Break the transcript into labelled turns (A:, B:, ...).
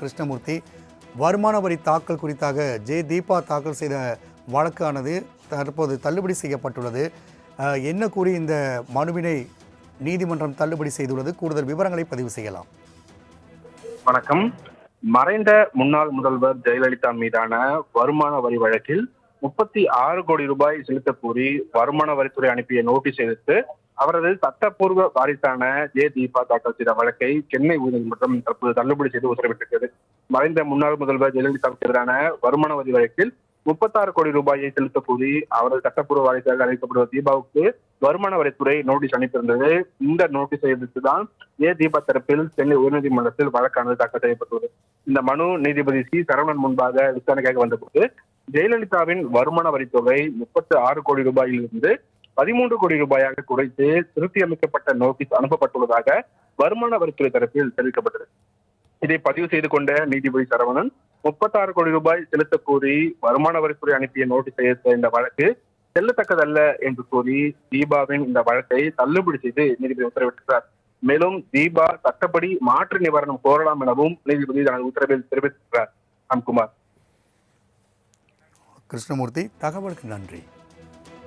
A: கிருஷ்ணமூர்த்தி வருமான வரி தாக்கல் குறித்தாக ஜே. தீபா தாக்கல் செய்த வழக்கானது தற்போது தள்ளுபடி செய்யப்பட்டுள்ளது. என்ன கூறி இந்த மனுவினை நீதிமன்றம் தள்ளுபடி செய்துள்ளது? கூடுதல் விவரங்களை பதிவு செய்யலாம்.
B: வணக்கம். மறைந்த முன்னாள் முதல்வர் ஜெயலலிதா மீதான வருமான வரி வழக்கில் முப்பத்தி ஆறு கோடி ரூபாய் செலுத்த கூறி வருமான வரித்துறை அனுப்பிய நோட்டீஸ் எதிர்த்து அவரது சட்டப்பூர்வ வாரிசான ஜே தீபா தாக்கல் செய்த வழக்கை சென்னை உயர்நீதிமன்றம் தற்போது தள்ளுபடி செய்து உத்தரவிட்டிருக்கிறது. மறைந்த முன்னாள் முதல்வர் ஜெயலலிதாவுக்கு எதிரான வருமான வரி வழக்கில் முப்பத்தாறு கோடி ரூபாயை செலுத்தக் அவரது சட்டப்பூர்வ வாரிசாக அழைக்கப்படுவது தீபாவுக்கு வருமான வரித்துறை நோட்டீஸ் அனுப்பியிருந்தது. இந்த நோட்டீஸை எதிர்த்து தான் ஏ தீபா தரப்பில் சென்னை உயர்நீதிமன்றத்தில் வழக்கானது தாக்கல் செய்யப்பட்டுள்ளது. இந்த மனு நீதிபதி சி. சரவணன் முன்பாக விசாரணைக்காக வந்தபோது ஜெயலலிதாவின் வருமான வரித்தொகை முப்பத்தி ஆறு கோடி ரூபாயிலிருந்து பதிமூன்று கோடி ரூபாயாக குறைத்து திருத்தி அமைக்கப்பட்ட நோட்டீஸ் அனுப்பப்பட்டுள்ளதாக வருமான வரித்துறை தரப்பில் தெரிவிக்கப்பட்டது. இதை பதிவு செய்து கொண்ட நீதிபதி சரவணன் முப்பத்தாறு கோடி ரூபாய் செலுத்தக் கோரி வருமான வரித்துறை அனுப்பிய நோட்டீஸை ஏற்ற இந்த வழக்கு செல்லத்தக்கதல்ல என்று கூறி தீபாவின் இந்த வழக்கை தள்ளுபடி செய்து நீதிபதி உத்தரவிட்டார் மேலும் தீபா சட்டப்படி மாற்று நிவாரணம் கோரலாம் எனவும் நீதிபதி தனது உத்தரவில் தெரிவித்திருக்கிறார். ராம்குமார்
A: கிருஷ்ணமூர்த்தி தகவலுக்கு நன்றி.